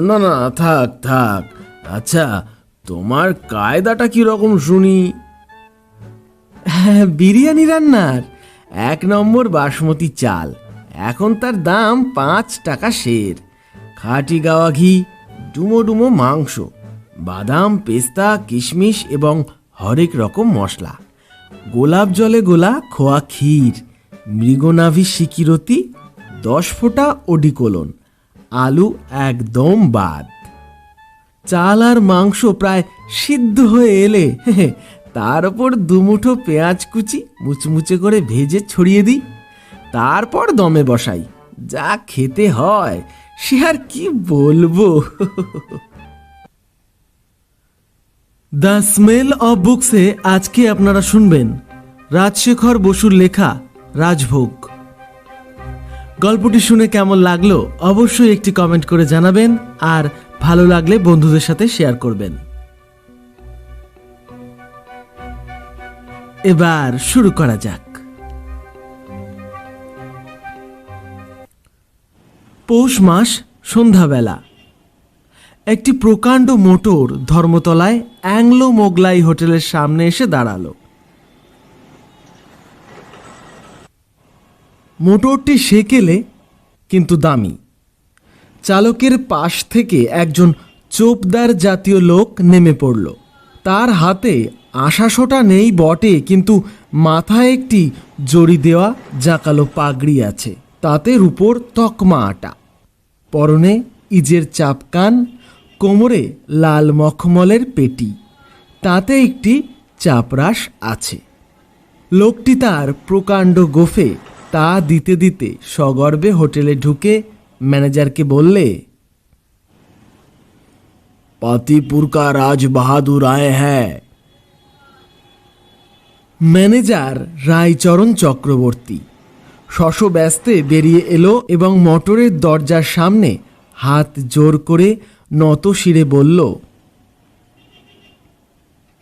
না না, থাক থাক। আচ্ছা তোমার কায়দাটা কি রকম শুনি? হ্যাঁ বিরিয়ানি রান্নার। এক নম্বর বাসমতি চাল। এখন তার দাম পাঁচ টাকা শের খাটি গাওয়া ঘি, ডুমো ডুমো মাংস, বাদাম, পেস্তা, কিশমিশ এবং হরেক রকম মশলা। গোলাপ জলে গোলা খোয়া ক্ষীর, মৃগনাভি সিকিরতি, দশ ফোঁটা ওডিকোলন আলু একদম বাদ। চাল আর মাংস প্রায় সিদ্ধ হয়ে এলে তার ওপর দুমুঠো পেঁয়াজ কুচি মুচমুচে করে ভেজে ছড়িয়ে দিই। তারপর দমে বসাই, যা খেতে হয়, সে আর কি বলব? দ্য স্মেল অব বুকসে আজকে আপনারা শুনবেন রাজশেখর বসুর লেখা রাজভোগ। গল্পটি শুনে কেমন লাগল অবশ্যই একটি কমেন্ট করে জানাবেন আর ভালো লাগলে বন্ধুদের সাথে শেয়ার করবেন। এবার শুরু করা যাক। পৌষ মাস, সন্ধ্যাবেলা। একটি প্রকাণ্ড মোটর ধর্মতলায় অ্যাংলো মোগলাই হোটেলের সামনে এসে দাঁড়াল। মোটরটি সেকেলে, কিন্তু দামি। চালকের পাশ থেকে একজন চোপদার জাতীয় লোক নেমে পড়ল। তার হাতে আশাশোটা নেই বটে, কিন্তু মাথায় একটি জড়ি দেওয়া জাকালো পাগড়ি আছে। তাতে উপর তকমা আটা। পরনে ইজের চাপকান কোমরে লাল মখমলের পেটি। তাতে একটি চাপরাশ আছে। লোকটি তার প্রকাণ্ড গোফে তা দিতে দিতে সগর্বে হোটেলে ঢুকে ম্যানেজারকে বললে পাতিপুর কা রাজ বাহাদুর আয়ে হ্যাঁ ম্যানেজার রায়চরণ চক্রবর্তী শশ ব্যস্তে বেরিয়ে এলো এবং মোটরের দরজার সামনে হাত জোর করে নত শিরে বলল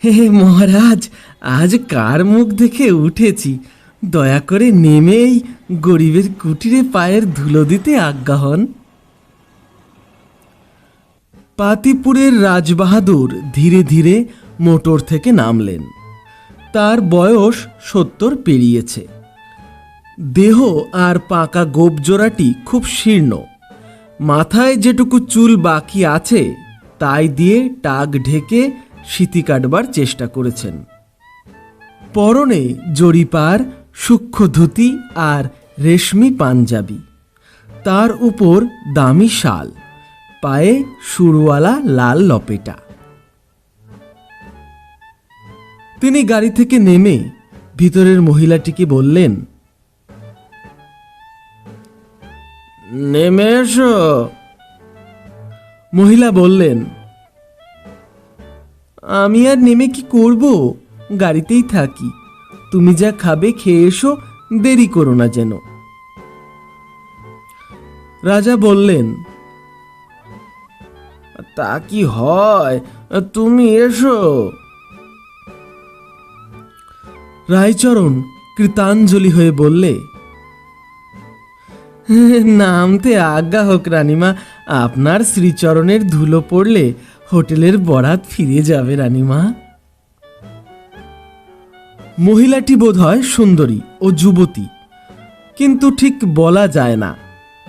হে, মহারাজ আজ কার মুখ দেখে উঠেছি? দয়া করে নেমেই গরিবের কুটিরে পায়ের ধুলো দিতে আজ্ঞা হন। পাতিপুরের রাজবাহাদুর ধীরে ধীরে মোটর থেকে নামলেন। তার বয়স সত্তর পেরিয়েছে। দেহ আর পাকা গোপজোড়াটি খুব শীর্ণ। মাথায় যেটুকু চুল বাকি আছে, তাই দিয়ে টাক ঢেকে স্মৃতি কাটবার চেষ্টা করেছেন। পরনে জরিপার সূক্ষ্ম ধুতি আর রেশমি পাঞ্জাবি। তার উপর দামি শাল, পায়ে সুরওয়ালা লাল লপেটা। তিনি গাড়ি থেকে নেমে ভিতরের মহিলাটিকে বললেন, নেমে এসো। মহিলা বললেন, আমি আর নেমে কি করব? গাড়িতেই থাকি। তুমি যা খাবে, খেয়ে এসো, দেরি করো না যেন। রাজা বললেন, তা কি হয়? তুমি এসো। রায়চরণ কৃতাঞ্জলি হয়ে বললে, নামতে আজ্ঞা হোক রানীমা, আপনার শ্রীচরণের ধুলো পড়লে হোটেলের বরাত ফিরে যাবে রানীমা। মহিলাটি বোধহয় সুন্দরী ও যুবতী। কিন্তু ঠিক বলা যায় না,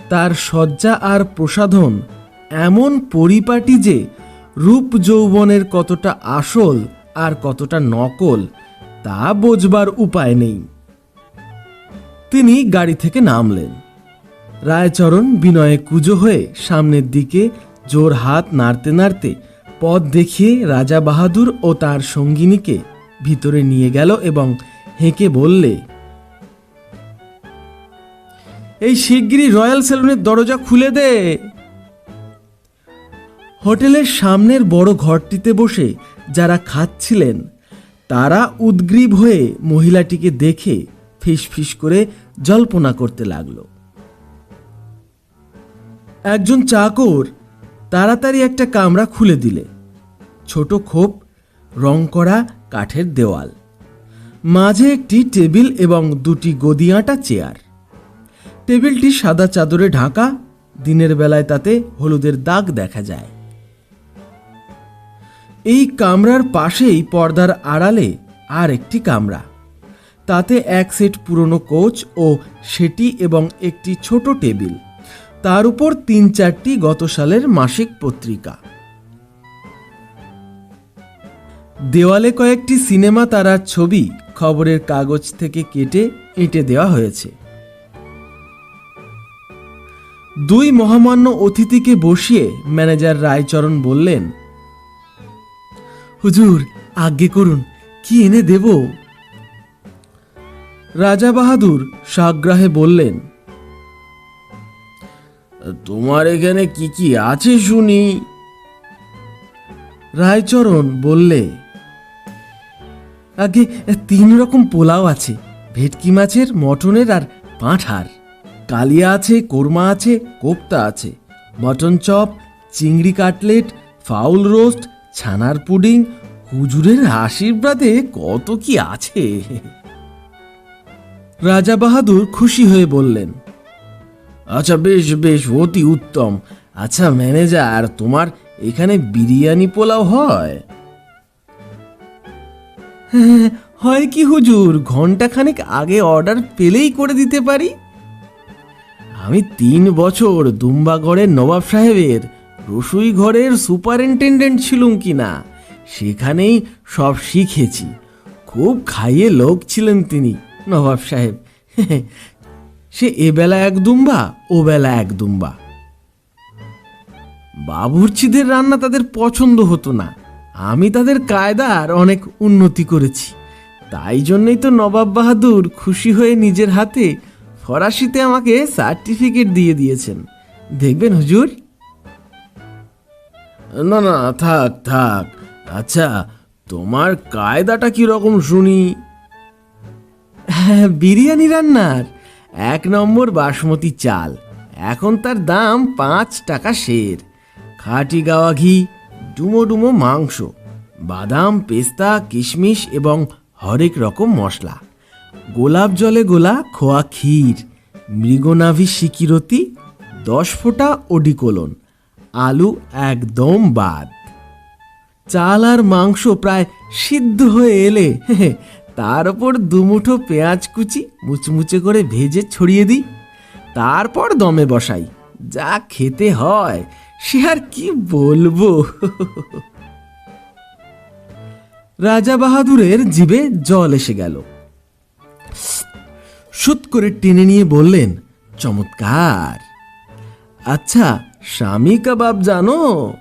তার সজ্জা আর প্রসাধন এমন পরিপাটি যে রূপ যৌবনের কতটা আসল আর কতটা নকল তা বোঝবার উপায় নেই। তিনি গাড়ি থেকে নামলেন। রায়চরণ বিনয়ে কুজো হয়ে সামনের দিকে জোর হাত নাড়তে নাড়তে পথ দেখিয়ে রাজা বাহাদুর ও তার সঙ্গিনীকে ভিতরে নিয়ে গেল এবং হেঁকে বললে, এই শিগগিরই রয়্যাল সেলুনের দরজা খুলে দে। হোটেলের সামনের বড় ঘরটিতে বসে যারা খাচ্ছিলেন, তারা উদ্গ্রীব হয়ে মহিলাটিকে দেখে ফিসফিস করে জল্পনা করতে লাগল। একজন চাকর তাড়াতাড়ি একটা কামরা খুলে দিলে। ছোট খোপ, রং করা কাঠের দেওয়াল। মাঝে একটি টেবিল এবং দুটি গদিয়াটা চেয়ার। টেবিলটি সাদা চাদরে ঢাকা, দিনের বেলায় তাতে হলুদের দাগ দেখা যায়। এই কামরার পাশেই পর্দার আড়ালে আর একটি কামরা। তাতে এক সেট পুরনো কোচ ও সেটি এবং একটি ছোট টেবিল। তার উপর তিন চারটি গত সালের মাসিক পত্রিকা। দেওয়ালে কয়েকটি সিনেমা তারার ছবি খবরের কাগজ থেকে কেটে এঁটে দেওয়া হয়েছে। দুই মহামান্য অতিথিকে বসিয়ে ম্যানেজার রায়চরণ বললেন, হুজুর, আজ্ঞে করুন, কি এনে দেব? রাজা বাহাদুর সাগ্রাহে বললেন, তোমার এখানে কি কি আছে শুনি? রায়চরণ বললে আগে তিন রকম পোলাও আছে, ভেটকি মাছের, মটনের আর পাঁঠার। কালিয়া আছে, কোরমা আছে, কোপ্তা আছে। মটন চপ, চিংড়ি কাটলেট, ফাউল রোস্ট, ছানার পুডিং, হুজুরের আশীর্বাদে কত কি আছে। রাজা বাহাদুর খুশি হয়ে বললেন আচ্ছা বেশ বেশ, অতি উত্তম। আচ্ছা ম্যানেজার, তোমার এখানে বিরিয়ানি পোলাও হয়? হ্যাঁ, কি হুজুর? ঘন্টাখানেক আগে অর্ডার পেলেই করে দিতে পারি? আমি তিন বছর দুম্বাগড়ের নবাব সাহেবের রসুই ঘরের সুপারিনটেন্ডেন্ট ছিলুম কি না সেখানেই সব শিখেছি। খুব খাইয়ে লোক ছিলেন তিনি নবাব সাহেব। সে এবেলা এক দুম্বা ও বেলা এক দুম্বা। বাবুর্চিদের রান্না তাদের পছন্দ হতো না। আমি তাদের কায়দার অনেক উন্নতি করেছি। তাই জন্যই তো নবাব বাহাদুর খুশি হয়ে নিজের হাতে ফরাসিতে আমাকে সার্টিফিকেট দিয়ে দিয়েছেন। দেখবেন হুজুর? না না থাক থাক। আচ্ছা তোমার কায়দাটা কি রকম শুনি? হ্যাঁ, বিরিয়ানি রান্নার। এক নম্বর বাসমতি চাল। এখন তার দাম পাঁচ টাকা শের খাটি গাওয়া ঘি ডুমো ডুমো মাংস, বাদাম, পেস্তা, কিশমিশ এবং হরেক রকম মশলা। গোলাপ জলে গোলা খোয়া ক্ষীর, মৃগনাভি সিকিরতি দশ ফোঁটা ওডিকোলন আলু একদম বাদ। চাল আর মাংস প্রায় সিদ্ধ হয়ে এলে তার ওপর দুমুঠো পেঁয়াজ কুচি মুচমুচে করে ভেজে ছড়িয়ে দিই। তারপর দমে বসাই, যা খেতে হয় সে আর কি বলব? রাজা বাহাদুরের জিভে জল এসে গেল। সুত করে টেনে নিয়ে বললেন চমৎকার। আচ্ছা স্বামী কাবাব জানো?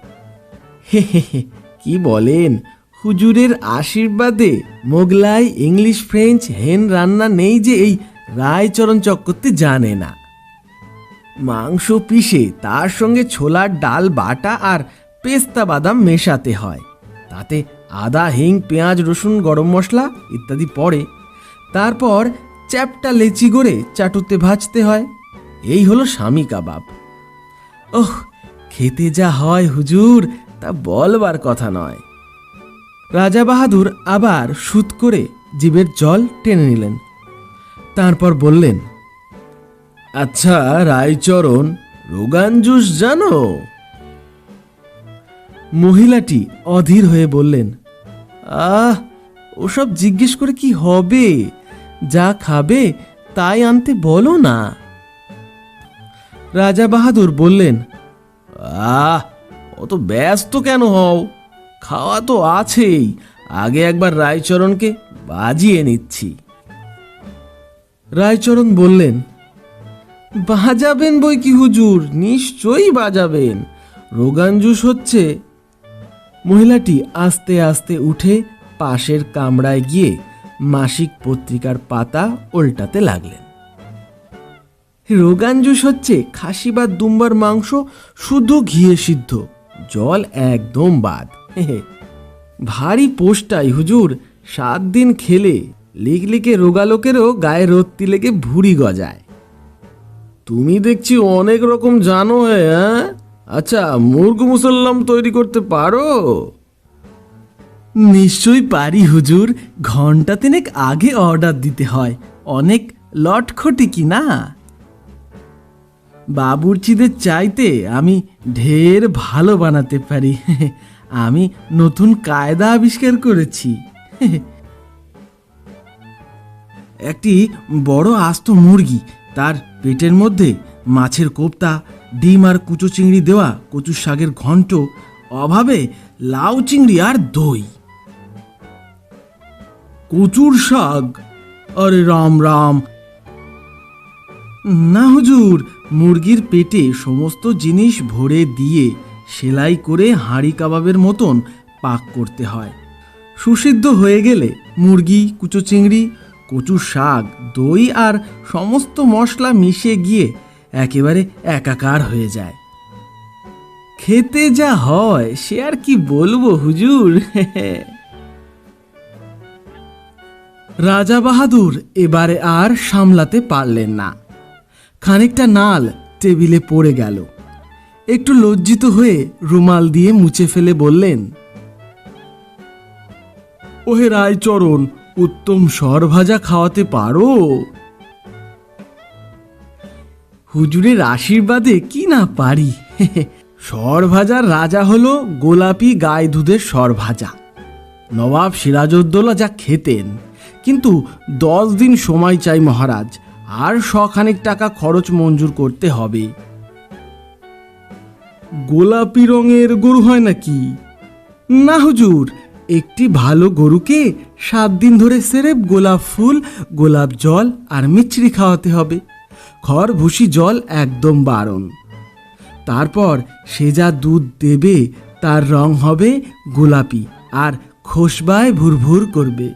হে হে, কি বলেন? হুজুরের আশীর্বাদে মোগলাই ইংলিশ ফ্রেঞ্চ হেন রান্না নেই যে এই রায়চরণ চক্রতে জানে না। মাংস পিষে তার সঙ্গে ছোলার ডাল, বাটা আর পেস্তা বাদাম মেশাতে হয়। তাতে আদা, হিং, পেঁয়াজ, রসুন, গরম মশলা ইত্যাদি পড়ে। তারপর চ্যাপটা লেচি গড়ে চাটুতে ভাজতে হয়। এই হলো স্বামী কাবাব। ওহ, খেতে যা হয় হুজুর, তা বলবার কথা নয়। রাজা বাহাদুর আবার সুত করে জীবের জল টেনে নিলেন। তারপর বললেন আচ্ছা রায়চরণ রোগান জুস জানো? মহিলাটি অধীর হয়ে বললেন, আহ, ওসব জিজ্ঞেস করে কি হবে? যা খাবে তাই আনতে বলো না। রাজা বাহাদুর বললেন, আহ, অত ব্যস্ত কেন হও? খাওয়া তো আছেই। আগে একবার রায়চরণকে বাজিয়ে নিচ্ছি। রায়চরণ বললেন বাজাবেন বই কি হুজুর? নিশ্চয়ই বাজাবেন। রোগান জুস হচ্ছে, মহিলাটি আস্তে আস্তে উঠে পাশের কামরায় গিয়ে মাসিক পত্রিকার পাতা উল্টাতে লাগলেন। রোগান জুস হচ্ছে খাসি বা দুম্বার মাংস শুধু ঘিয়ে সিদ্ধ, জল একদম বাদ। ভারী পোষ্টাই হুজুর, সাত দিন খেলে লিকলিকে রোগালোকেরও গায়ে রত্তি লেগে ভুড়ি গজায়। তুমি দেখছি অনেক রকম জানো হ্যাঁ? আচ্ছা মুরগ মুসল্লাম তৈরি করতে পারো? নিশ্চয়ই পারি, হুজুর। ঘণ্টা তিনেক আগে অর্ডার দিতে হয়। অনেক লটখটি কি না? বাবুর্চিদের চাইতে আমি ঢের ভালো বানাতে পারি। আমি নতুন কায়দা আবিষ্কার করেছি। একটি বড় আস্ত মুরগি, তার পেটের মধ্যে মাছের কোপ্তা, ডিম আর কুচো চিংড়ি দেওয়া কচুর শাকের ঘন্ট, অভাবে লাউ চিংড়ি আর দই। কচুর শাক? আরে রাম রাম। না হুজুর, মুরগির পেটে সমস্ত জিনিস ভরে দিয়ে সেলাই করে হাঁড়ি কাবাবের মতন পাক করতে হয়। সুসিদ্ধ হয়ে গেলে মুরগি, কুচো চিংড়ি কচুর শাক, দই আর সমস্ত মশলা মিশে গিয়ে একেবারে একাকার হয়ে যায়। খেতে যা হয়, সে আর কি বলব হুজুর? রাজা বাহাদুর এবারে আর সামলাতে পারলেন না। খানিকটা নাল টেবিলে পড়ে গেল। একটু লজ্জিত হয়ে রুমাল দিয়ে মুছে ফেলে বললেন, ওহে রায়চরণ উত্তম সর ভাজা খাওয়াতে পারো? হুজুরের আশীর্বাদে কি না পারি? সর ভাজার রাজা হলো গোলাপি গায়ে দুধের সর ভাজা। নবাব সিরাজউদ্দৌলা যা খেতেন। কিন্তু দশ দিন সময় চাই মহারাজ, আর শখানেক টাকা খরচ মঞ্জুর করতে হবে। গোলাপি রঙের গরু হয় নাকি? না হুজুর একটি ভালো গরুকে সাত দিন ধরে সেরেব, গোলাপ ফুল, গোলাপ জল আর মিছরি খাওয়াতে হবে। খড়, ভুসি, জল একদম বারণ। তারপর সে যা দুধ দেবে তার রং হবে গোলাপি আর খোসবায় ভুরভুর করবে।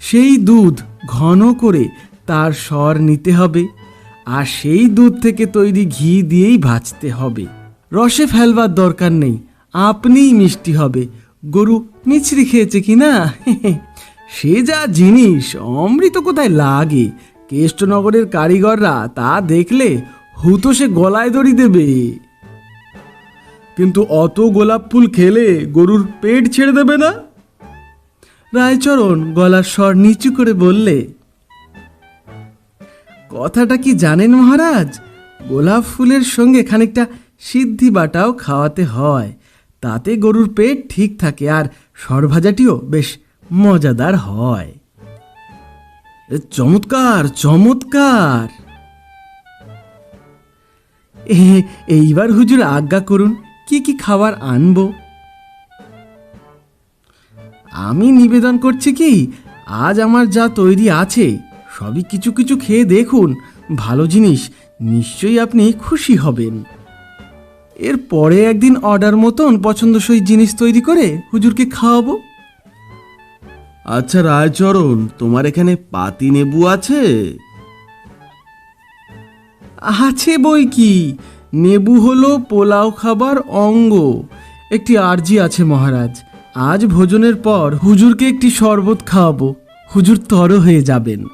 সেই দুধ ঘন করে তার স্বর নিতে হবে আর সেই দুধ থেকে তৈরি ঘি দিয়েই ভাজতে হবে। রসে ফেলবার দরকার নেই, আপনিই মিষ্টি হবে। গরু মিছরি খেয়েছে কি না সে যা জিনিস, অমৃত কোথায় লাগে? কেষ্টনগরের কারিগররা তা দেখলে হুতো সে গলায় দড়ি দেবে। কিন্তু অত গোলাপ ফুল খেলে গরুর পেট ছেড়ে দেবে না? রায়চরণ গলার স্বর নিচু করে বললে, কথাটা কি জানেন মহারাজ? গোলাপ ফুলের সঙ্গে খানিকটা সিদ্ধি বাটাও খাওয়াতে হয়। তাতে গরুর পেট ঠিক থাকে আর সরভাজাটিও বেশ মজাদার হয়। চমৎকার চমৎকার! এইবার হুজুর আজ্ঞা করুন, কি কি খাবার আনব? আমি নিবেদন করছি কি, আজ আমার যা তৈরি আছে, সবই কিছু কিছু খেয়ে দেখুন, ভালো জিনিস, নিশ্চয়ই আপনি খুশি হবেন। এর পরে একদিন অর্ডার মতন পছন্দসই জিনিস তৈরি করে হুজুরকে খাওয়াবো। আচ্ছা রায়চরণ, তোমার এখানে পাতি নেবু আছে? আছে বই কি? নেবু হলো পোলাও খাবার অঙ্গ। একটি আর্জি আছে মহারাজ, আজ ভোজনের পর হুজুরকে একটি শরবত খাওয়াবো। হুজুর তর হয়ে যাবেন।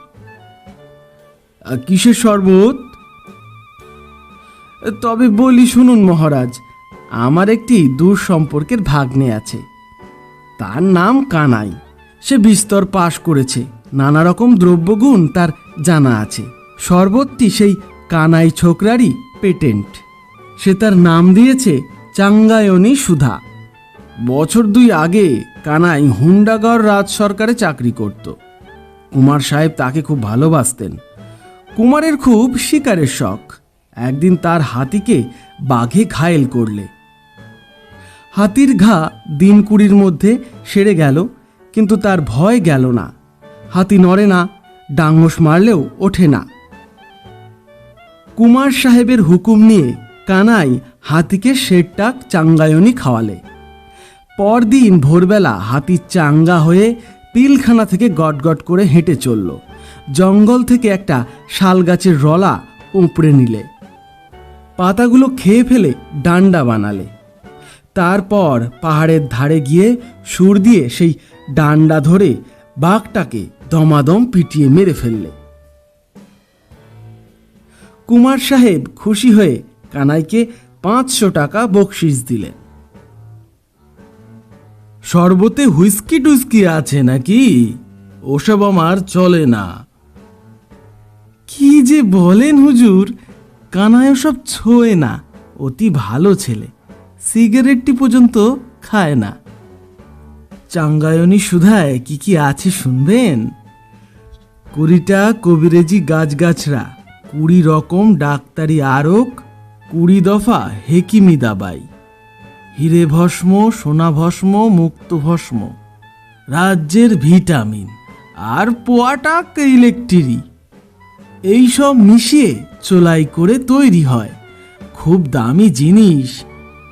কিসের শরবত? তবে বলি শুনুন মহারাজ, আমার একটি দূর সম্পর্কের ভাগ্নে আছে। তার নাম কানাই। সে বিস্তর পাশ করেছে, নানা রকম দ্রব্যগুণ তার জানা আছে। শরবতটি সেই কানাই ছোকরারই পেটেন্ট। সে তার নাম দিয়েছে চাঙ্গায়নী সুধা। বছর দুই আগে কানাই হুন্ডাগড় রাজ সরকারে চাকরি করত। কুমার সাহেব তাকে খুব ভালোবাসতেন। কুমারের খুব শিকারের শখ। একদিন তার হাতিকে বাঘে ঘায়েল করলে। হাতির ঘা দিন কুড়ির মধ্যে সেরে গেল, কিন্তু তার ভয় গেল না। হাতি নড়ে না, ডাঙ্গস মারলেও ওঠে না। কুমার সাহেবের হুকুম নিয়ে কানাই হাতিকে শেরটাক চাঙ্গায়নি খাওয়ালে। পরদিন ভোরবেলা হাতি চাঙ্গা হয়ে পিলখানা থেকে গটগট করে হেঁটে চলল। জঙ্গল থেকে একটা শাল গাছের রলা উপড়ে নিলে। পাতাগুলো খেয়ে ফেলে ডান্ডা বানালে। তারপর পাহাড়ের ধারে গিয়ে সুর দিয়ে সেই ডান্ডা ধরে বাঘটাকে দমাদম পিটিয়ে মেরে ফেললে। কুমার সাহেব খুশি হয়ে কানাইকে পাঁচশো টাকা বকশিস দিলেন। শরবতে হুইস্কি টুইস্কি আছে নাকি? ওসব আমার চলে না। কি যে বলেন হুজুর কানায় সব ছোঁয় না, অতি ভালো ছেলে। সিগারেটটি পর্যন্ত খায় না। চাঙ্গায়নী সুধায় কি কি আছে শুনবেন? কুড়িটা কবিরেজি গাছগাছরা কুড়ি রকম ডাক্তারি আরক, কুড়ি দফা হেকিমি দাবাই। হিরে ভস্ম, সোনা ভস্ম, মুক্ত ভস্ম। রাজ্যের ভিটামিন। আর পোয়াটাক ইলেকট্রি এই সব মিশিয়ে চোলাই করে তৈরি হয়। খুব দামি জিনিস।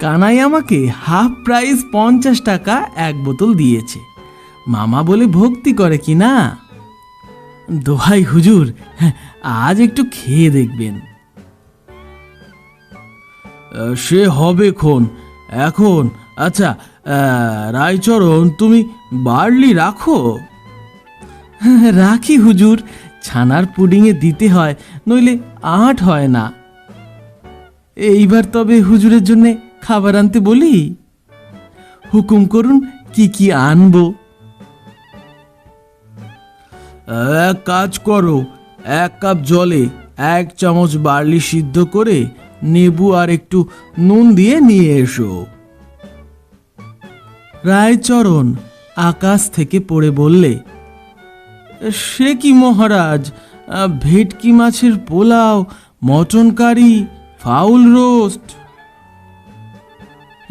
কানাই আমাকে হাফ প্রাইস পঞ্চাশ টাকা এক বোতল দিয়েছে। মামা বলে ভক্তি করে কি না? দোহাই হুজুর হ্যাঁ, আজ একটু খেয়ে দেখবেন। সে হবে খন। এখন আচ্ছা রায়চরণ তুমি বার্লি রাখো? রাখি হুজুর। ছানার পুডিংয়ে দিতে হয়, নইলে আট হয় না। এইবার তবে হুজুরের জন্য খাবার আনতে বলি। হুকুম করুন কি কি আনব। এক কাজ করো, এক কাপ জলে এক চামচ বার্লি সিদ্ধ করে নেবু আর একটু নুন দিয়ে নিয়ে এসো। রায়চরণ আকাশ থেকে পড়ে বললে সে কি মহারাজ? ভেটকি মাছের pulao, mutton curry, fowl roast.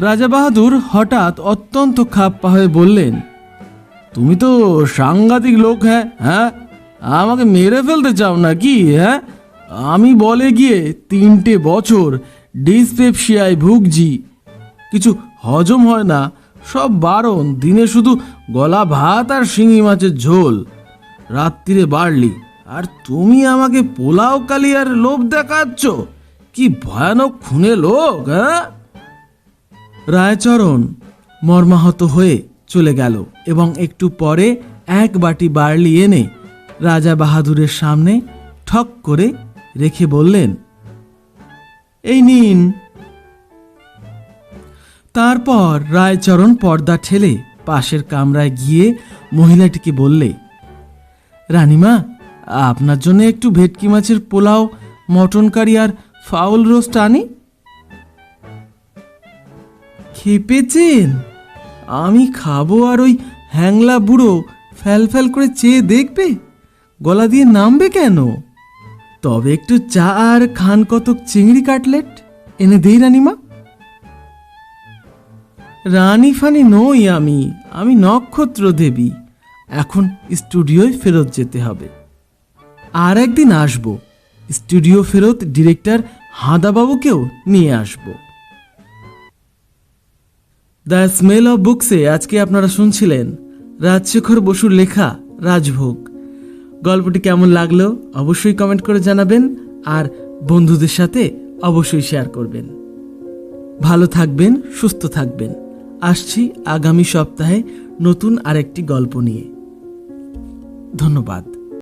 রাজা বাহাদুর হঠাৎ অত্যন্ত খাপ্পা হয়ে বললেন, তুমি তো সাংঘাতিক লোক হ্যাঁ? হ্যাঁ? আমাকে মেরে ফেলতে চাও নাকি হ্যাঁ? আমি বলে গিয়ে তিনটে বছর ডিসপেপসিয়ায় ভুগছি। কিছু হজম হয় না। সব বারণ, দিনে শুধু গলা ভাত আর শিঙি মাছের ঝোল। রাত্রিরে বাড়লি। আর তুমি আমাকে পোলাও কালি আর লোভ দেখাচ্ছ? কি ভয়ানক খুনে লোক হ্যাঁ? রায়চরণ মর্মাহত হয়ে চলে গেল এবং একটু পরে এক বাটি বার্লি এনে রাজা বাহাদুরের সামনে ঠক করে রেখে বললেন, এই নিন। তারপর রায়চরণ পর্দা ঠেলে পাশের কামরায় গিয়ে মহিলাটিকে বললে রানিমা, আপনার জন্য একটু ভেটকি মাছের পোলাও, মটন কারি আর ফাউল রোস্ট আনি। খেপেছেন? আমি খাব আর ওই হ্যাংলা বুড়ো ফ্যাল ফ্যাল করে চেয়ে দেখবে? গলা দিয়ে নামবে কেন? তবে একটু চা আর খান কতক চিংড়ি কাটলেট এনে দেই রানিমা। রানী ফানি নই আমি আমি নক্ষত্র দেবী এখন স্টুডিওয় ফেরত যেতে হবে। আর একদিন আসব। স্টুডিও ফেরত ডিরেক্টর হাঁদাবাবুকেও নিয়ে আসব। দ্য স্মেল অফ বুকসে আজকে আপনারা শুনছিলেন রাজশেখর বসুর লেখা রাজভোগ। গল্পটি কেমন লাগল অবশ্যই কমেন্ট করে জানাবেন আর বন্ধুদের সাথে অবশ্যই শেয়ার করবেন। ভালো থাকবেন, সুস্থ থাকবেন। আসছি আগামী সপ্তাহে নতুন আরেকটি গল্প নিয়ে। ধন্যবাদ।